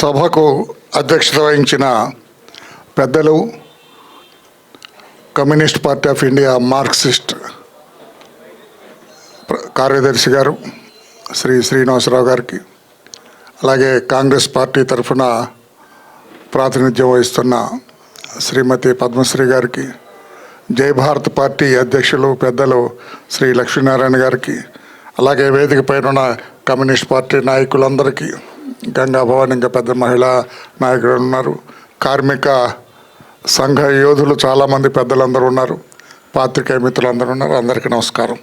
సభకు అధ్యక్షత వహించిన పెద్దలు Communist Party of India Marxist కార్యదర్శి గారు శ్రీ శ్రీనివాసరావు గారికి అలాగే కాంగ్రెస్ పార్టీ తరఫున ప్రాతినిధ్యం వహిస్తున్న శ్రీమతి పద్మశ్రీ గారికి జై భారత్ పార్టీ అధ్యక్షులు పెద్దలు శ్రీ లక్ష్మీనారాయణ గారికి అలాగే వేదిక పైన ఉన్న కమ్యూనిస్ట్ పార్టీ నాయకులందరికీ గంగా ఇంకా పెద్ద మహిళా నాయకులు ఉన్నారు. కార్మిక సంఘ యోధులు చాలామంది పెద్దలందరూ ఉన్నారు. పాత్రికేయ మిత్రులందరూ ఉన్నారు. అందరికీ నమస్కారం.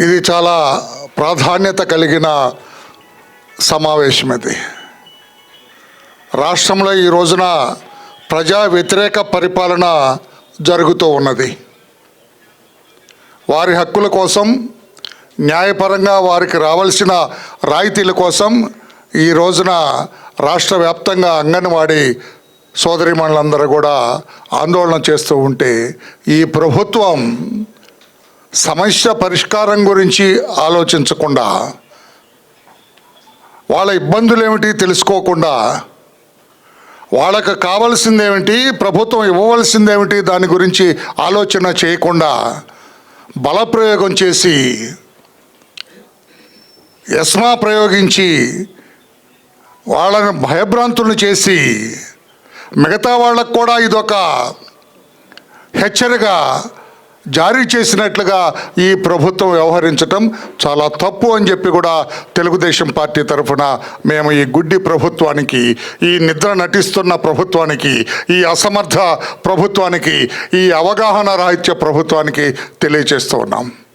ఇది చాలా ప్రాధాన్యత కలిగిన సమావేశం ఇది. రాష్ట్రంలో ఈ రోజున ప్రజా వ్యతిరేక పరిపాలన జరుగుతూ ఉన్నది. వారి హక్కుల కోసం న్యాయపరంగా వారికి రావాల్సిన రాయితీల కోసం ఈ రోజున రాష్ట్ర వ్యాప్తంగా అంగన్వాడీ సోదరిమణులందరూ కూడా ఆందోళన చేస్తూ ఉంటే ఈ ప్రభుత్వం సమస్య పరిష్కారం గురించి ఆలోచించకుండా వాళ్ళ ఇబ్బందులు ఏమిటి తెలుసుకోకుండా వాళ్ళకు కావలసిందేమిటి ప్రభుత్వం ఇవ్వవలసిందేమిటి దాని గురించి ఆలోచన చేయకుండా బలప్రయోగం చేసి యస్మా ప్రయోగించి వాళ్ళని భయభ్రాంతులను చేసి మిగతా వాళ్ళకు కూడా ఇదొక హెచ్చరిక జారీ చేసినట్లుగా ఈ ప్రభుత్వం వ్యవహరించటం చాలా తప్పు అని చెప్పి కూడా తెలుగుదేశం పార్టీ తరఫున మేము ఈ గుడ్డి ప్రభుత్వానికి ఈ నిద్ర నటిస్తున్న ప్రభుత్వానికి ఈ అసమర్థ ప్రభుత్వానికి ఈ అవగాహన రాహిత్య ప్రభుత్వానికి తెలియజేస్తూ ఉన్నాం.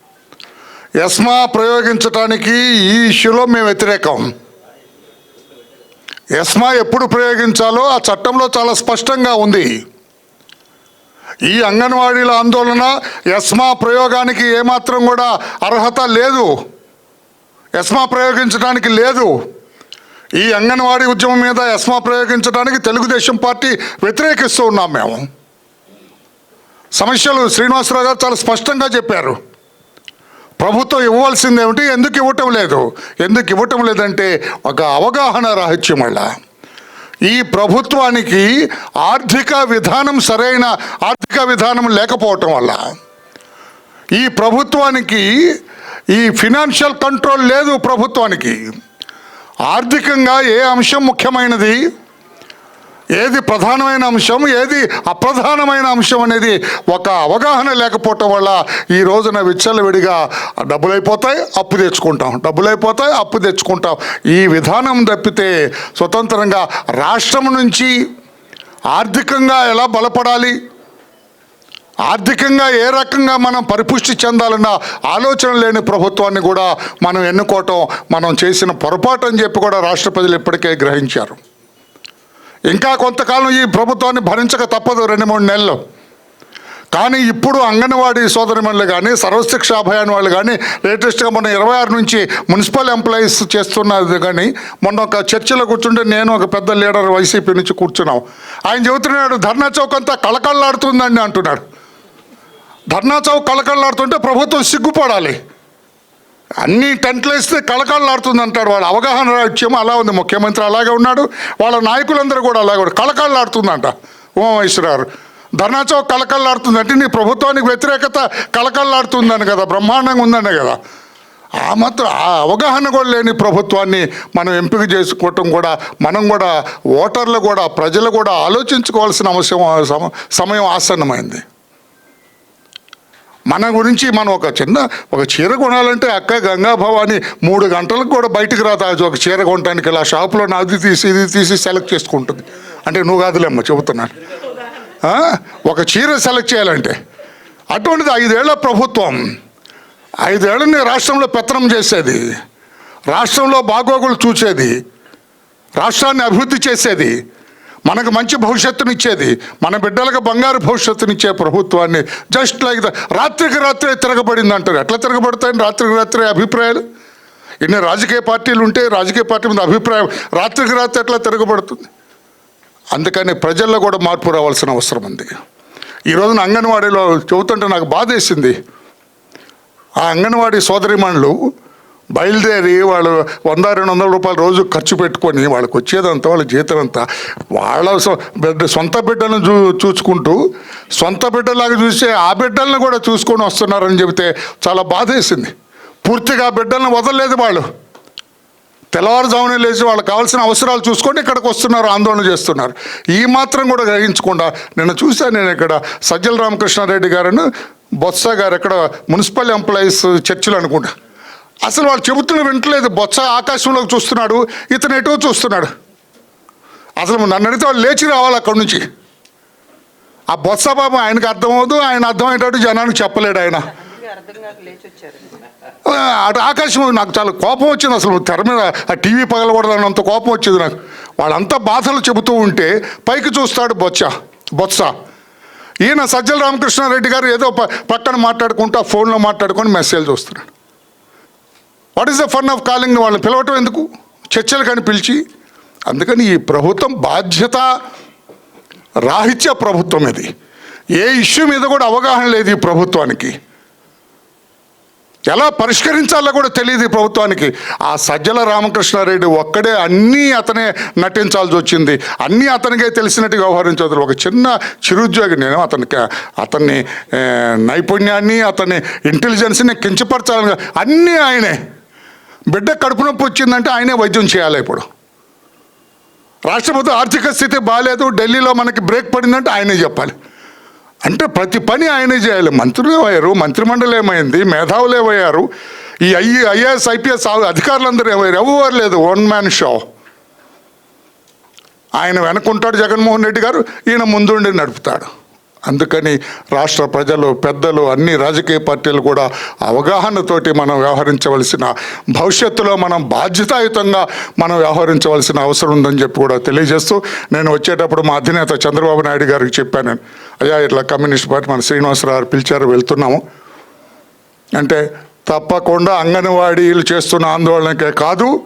ఎస్మా ప్రయోగించటానికి ఈ ఇష్యూలో మేము వ్యతిరేకం. ఎస్మా ఎప్పుడు ప్రయోగించాలో ఆ చట్టంలో చాలా స్పష్టంగా ఉంది. ఈ అంగన్వాడీల ఆందోళన ఎస్మా ప్రయోగానికి ఏమాత్రం కూడా అర్హత లేదు. ఎస్మా ప్రయోగించడానికి లేదు. ఈ అంగన్వాడీ ఉద్యమం మీద ఎస్మా ప్రయోగించడానికి తెలుగుదేశం పార్టీ వ్యతిరేకిస్తూ ఉన్నాం మేము. సమస్యలు శ్రీనివాసరావు గారు చాలా స్పష్టంగా చెప్పారు. ప్రభుత్వం ఇవ్వాల్సిందేమిటి ఎందుకు ఇవ్వటం లేదు? ఎందుకు ఇవ్వటం లేదంటే ఒక అవగాహన రాహిత్యం అలా. ఈ ప్రభుత్వానికి ఆర్థిక విధానం సరైన ఆర్థిక విధానం లేకపోవటం వల్ల ఈ ప్రభుత్వానికి ఈ ఫినాన్షియల్ కంట్రోల్ లేదు ప్రభుత్వానికి. ఆర్థికంగా ఏ అంశం ముఖ్యమైనది? ఏది ప్రధానమైన అంశం ఏది అప్రధానమైన అంశం అనేది ఒక అవగాహన లేకపోవటం వల్ల ఈ రోజున విచ్చలవిడిగా డబ్బులు అయిపోతాయి అప్పు తెచ్చుకుంటాం. డబ్బులు అయిపోతాయి అప్పు తెచ్చుకుంటాం. ఈ విధానం తప్పితే స్వతంత్రంగా రాష్ట్రం నుంచి ఆర్థికంగా ఎలా బలపడాలి? ఆర్థికంగా ఏ రకంగా మనం పరిపుష్టి చెందాలన్న ఆలోచన లేని ప్రభుత్వాన్ని కూడా మనం ఎన్నుకోవటం మనం చేసిన పొరపాటు అని చెప్పి కూడా రాష్ట్ర ప్రజలు ఇప్పటికే గ్రహించారు. ఇంకా కొంతకాలం ఈ ప్రభుత్వాన్ని భరించక తప్పదు రెండు మూడు నెలలు. కానీ ఇప్పుడు అంగన్వాడీ సోదరిమణులు కానీ సర్వశిక్ష అభయాన్ వాళ్ళు కానీ లేటెస్ట్గా మొన్న ఇరవై ఆరు నుంచి మున్సిపల్ ఎంప్లాయీస్ చేస్తున్నది కానీ మొన్న ఒక చర్చలో కూర్చుంటే నేను ఒక పెద్ద లీడర్ వైసీపీ నుంచి కూర్చున్నాం. ఆయన చెబుతున్నాడు ధర్నా చౌక్ అంతా కళకళలాడుతుందండి అంటున్నాడు. ధర్నా చౌక్ కళకళలాడుతుంటే ప్రభుత్వం సిగ్గుపడాలి. అన్ని టెంట్లు వేస్తే కళకళలాడుతుంది అంటాడు వాళ్ళ. అవగాహన రాజ్యం అలా ఉంది. ముఖ్యమంత్రి అలాగే ఉన్నాడు. వాళ్ళ నాయకులందరూ కూడా అలాగే ఉన్నారు. కళకళలాడుతుందంట ఉమామేశ్వరారు ధర్నా చౌక్ కళకళలాడుతుంది అంటే నీ ప్రభుత్వానికి వ్యతిరేకత కళకళలాడుతుందని కదా. బ్రహ్మాండంగా ఉందనే కదా. ఆ మాత్రం ఆ అవగాహన కూడా లేని ప్రభుత్వాన్ని మనం ఎంపిక చేసుకోవటం కూడా మనం కూడా ఓటర్లు కూడా ప్రజలు కూడా ఆలోచించుకోవాల్సిన అవసరం సమ- సమయం ఆసన్నమైంది. మన గురించి మనం ఒక చిన్న ఒక చీర కొనాలంటే అక్క గంగా భవాని మూడు గంటలకు కూడా బయటకు రాదు. అది ఒక చీర కొనడానికి ఇలా షాపులో నాది తీసి ఇది తీసి సెలెక్ట్ చేసుకుంటుంది. అంటే నువ్వు కాదులేమ్మ చెబుతున్నాను. ఒక చీర సెలెక్ట్ చేయాలంటే అటువంటిది ఐదేళ్ళ ప్రభుత్వం. ఐదేళ్ళని రాష్ట్రంలో పెత్తనం చేసేది. రాష్ట్రంలో బాగోగులు చూసేది. రాష్ట్రాన్ని అభివృద్ధి చేసేది. మనకు మంచి భవిష్యత్తునిచ్చేది. మన బిడ్డలకు బంగారు భవిష్యత్తునిచ్చే ప్రభుత్వాన్ని జస్ట్ లైక్ ద రాత్రికి రాత్రే తిరగబడింది అంటారు. ఎట్లా తిరగబడతాయని రాత్రికి రాత్రే అభిప్రాయాలు? ఇన్ని రాజకీయ పార్టీలు ఉంటే రాజకీయ పార్టీ మీద అభిప్రాయం రాత్రికి రాత్రి ఎట్లా తిరగబడుతుంది? అందుకని ప్రజల్లో కూడా మార్పు రావాల్సిన అవసరం ఉంది. ఈ రోజున అంగన్వాడీలో చెబుతుంటే నాకు బాధేసింది. ఆ అంగన్వాడీ సోదరిమణులు బయలుదేరి వాళ్ళు వంద రెండు వందల రూపాయలు రోజు ఖర్చు పెట్టుకొని వాళ్ళకి వచ్చేదంతా వాళ్ళ జీతం అంతా వాళ్ళ సొ- బిడ్డ సొంత బిడ్డలను చూ చూసుకుంటూ సొంత బిడ్డలాగా చూసే ఆ బిడ్డలను కూడా చూసుకొని వస్తున్నారని చెబితే చాలా బాధేసింది. పూర్తిగా ఆ బిడ్డలను వదలలేదు వాళ్ళు. తెల్లవారుజామునే లేచి వాళ్ళకి కావాల్సిన అవసరాలు చూసుకొని ఇక్కడికి వస్తున్నారు ఆందోళన చేస్తున్నారు. ఈ మాత్రం కూడా గ్రహించకుండా నిన్న చూశాను నేను ఇక్కడ సజ్జల రామకృష్ణారెడ్డి గారును బొత్స గారు ఇక్కడ మున్సిపల్ ఎంప్లాయీస్ చర్చిలు అనుకుంటా అసలు వాళ్ళు చెబుతున్న వింటలేదు. బొత్స ఆకాశంలోకి చూస్తున్నాడు ఇతను ఎటో చూస్తున్నాడు. అసలు నన్ను అడిగితే వాళ్ళు లేచి రావాలి అక్కడి నుంచి. ఆ బొత్స బాబు ఆయనకు అర్థమవుదు ఆయన అర్థమయ్యేటట్టు జనానికి చెప్పలేడు ఆయన. అటు ఆకాశం నాకు చాలా కోపం వచ్చింది అసలు. తెర మీద ఆ టీవీ పగలకూడదన్నంత కోపం వచ్చింది నాకు. వాళ్ళంతా బాధలు చెబుతూ ఉంటే పైకి చూస్తాడు బొత్స బొత్స. ఈయన సజ్జల రామకృష్ణారెడ్డి గారు ఏదో ప- పక్కన మాట్లాడుకుంటూ ఆ ఫోన్లో మాట్లాడుకొని మెసేజ్ చూస్తున్నాడు. What is the fun of calling వాళ్ళని పిలవటం ఎందుకు? చర్చలు కానీ పిలిచి. అందుకని ఈ ప్రభుత్వం బాధ్యత రాహిత్య ప్రభుత్వం ఇది. ఏ ఇష్యూ మీద కూడా అవగాహన లేదు ఈ ప్రభుత్వానికి. ఎలా పరిష్కరించాలో కూడా తెలియదు ఈ ప్రభుత్వానికి. ఆ సజ్జల రామకృష్ణారెడ్డి ఒక్కడే అన్నీ అతనే నటించాల్సి వచ్చింది. అన్నీ అతనికే తెలిసినట్టు వ్యవహరించదు ఒక చిన్న చిరుద్యోగి నేను అతనికి అతన్ని నైపుణ్యాన్ని అతని ఇంటెలిజెన్స్ని కించపరచాలని అన్నీ ఆయనే. బిడ్డ కడుపు నొప్పి వచ్చిందంటే ఆయనే వైద్యం చేయాలి ఇప్పుడు. రాష్ట్రపతి ఆర్థిక స్థితి బాగాలేదు ఢిల్లీలో మనకి బ్రేక్ పడిందంటే ఆయనే చెప్పాలి. అంటే ప్రతి పని ఆయనే చేయాలి. మంత్రులు అయ్యారు మంత్రిమండలి ఏమైంది? మేధావులు ఏమయ్యారు? ఈ ఐ ఐఏఎస్ ఐపీఎస్ అధికారులందరూ ఏమయ్యారు? ఎవరు లేదు. One man show. ఆయన వెనకుంటాడు జగన్మోహన్ రెడ్డి గారు ఈయన ముందుండి నడుపుతాడు. అందుకని రాష్ట్ర ప్రజలు పెద్దలు అన్ని రాజకీయ పార్టీలు కూడా అవగాహనతోటి మనం వ్యవహరించవలసిన భవిష్యత్తులో మనం బాధ్యతాయుతంగా మనం వ్యవహరించవలసిన అవసరం ఉందని చెప్పి కూడా తెలియజేస్తూ నేను వచ్చేటప్పుడు మా అధినేత చంద్రబాబు నాయుడు గారికి చెప్పాను నేను. అయ్యా ఇట్లా కమ్యూనిస్ట్ పార్టీ మన శ్రీనివాసరావు పిలిచారు వెళ్తున్నాము. అంటే తప్పకుండా అంగన్వాడీలు చేస్తున్న ఆందోళనకే కాదు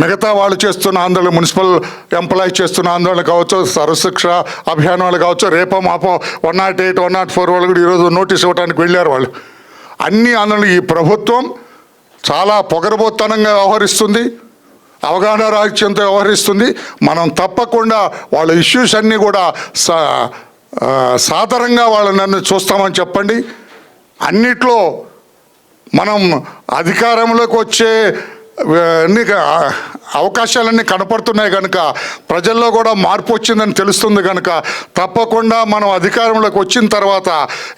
మిగతా వాళ్ళు చేస్తున్న ఆందోళన మున్సిపల్ ఎంప్లాయీ చేస్తున్న ఆందోళన కావచ్చు సర్వశిక్ష అభియానాలు వాళ్ళు కావచ్చు రేపో మాపో one nought eight one nought four వాళ్ళు కూడా ఈరోజు నోటీస్ ఇవ్వడానికి వెళ్ళారు వాళ్ళు. అన్ని ఆందోళనలు ఈ ప్రభుత్వం చాలా పొగరబోత్తనంగా వ్యవహరిస్తుంది అవగాహన రాహిత్యంతో వ్యవహరిస్తుంది. మనం తప్పకుండా వాళ్ళ ఇష్యూస్ అన్నీ కూడా సా సాధారణంగా వాళ్ళు నన్ను చూస్తామని చెప్పండి. అన్నిట్లో మనం అధికారంలోకి వచ్చే అన్ని అవకాశాలన్నీ కనపడుతున్నాయి కనుక ప్రజల్లో కూడా మార్పు వచ్చిందని తెలుస్తుంది కనుక తప్పకుండా మనం అధికారంలోకి వచ్చిన తర్వాత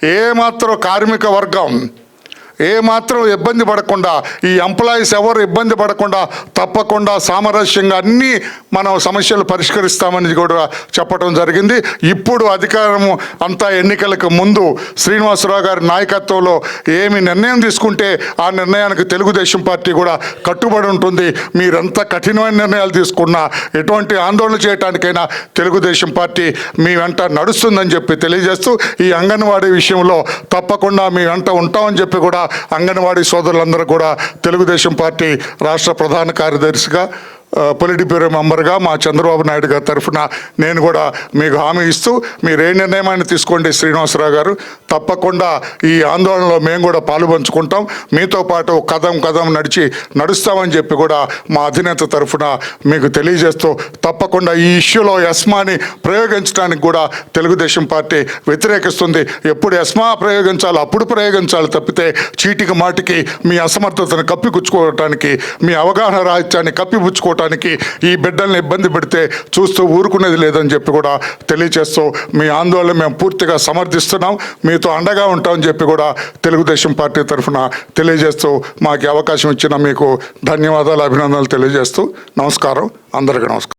ఏమాత్రం కార్మిక వర్గం ఏమాత్రం ఇబ్బంది పడకుండా ఈ ఎంప్లాయీస్ ఎవరు ఇబ్బంది పడకుండా తప్పకుండా సామరస్యంగా అన్నీ మనం సమస్యలు పరిష్కరిస్తామని కూడా చెప్పడం జరిగింది. ఇప్పుడు అధికారము అంతా ఎన్నికలకు ముందు శ్రీనివాసరావు గారి నాయకత్వంలో ఏమి నిర్ణయం తీసుకుంటే ఆ నిర్ణయానికి తెలుగుదేశం పార్టీ కూడా కట్టుబడి ఉంటుంది. మీరెంత కఠినమైన నిర్ణయాలు తీసుకున్నా ఎటువంటి ఆందోళన చేయడానికైనా తెలుగుదేశం పార్టీ మీ వెంట నడుస్తుందని చెప్పి తెలియజేస్తూ ఈ అంగన్వాడీ విషయంలో తప్పకుండా మీ వెంట ఉంటామని చెప్పి కూడా అంగన్వాడీ సోదరులందరూ కూడా తెలుగుదేశం పార్టీ రాష్ట్ర ప్రధాన కార్యదర్శిగా ఆ, మెంబర్గా మా చంద్రబాబు నాయుడు గారి తరఫున నేను కూడా మీకు హామీ ఇస్తూ మీరు ఏ నిర్ణయమైనా తీసుకోండి శ్రీనివాసరావు గారు? తప్పకుండా ఈ ఆందోళనలో మేము కూడా పాలుపంచుకుంటాం. మీతో పాటు కదం కదం నడిచి నడుస్తామని చెప్పి కూడా మా అధినేత తరఫున మీకు తెలియజేస్తూ తప్పకుండా ఈ ఇష్యూలో ఎస్మాని ప్రయోగించడానికి కూడా తెలుగుదేశం పార్టీ వ్యతిరేకిస్తుంది. ఎప్పుడు ఎస్మా ప్రయోగించాలో అప్పుడు ప్రయోగించాలి తప్పితే చీటికి మాటికి మీ అసమర్థతను కప్పిపుచ్చుకోవటానికి మీ అవగాహన రాహిత్యాన్ని చేసుకోవటానికి ఈ బిడ్డల్ని ఇబ్బంది పెడితే చూస్తూ ఊరుకునేది లేదని చెప్పి కూడా తెలియచేస్తూ మీ ఆందోళన మేము పూర్తిగా సమర్థిస్తున్నాం. మీతో అండగా ఉంటామని చెప్పి కూడా తెలుగుదేశం పార్టీ తరఫున తెలియజేస్తూ మాకు అవకాశం ఇచ్చిన మీకు ధన్యవాదాలు అభినందనలు తెలియజేస్తూ నమస్కారం. అందరికీ నమస్కారం.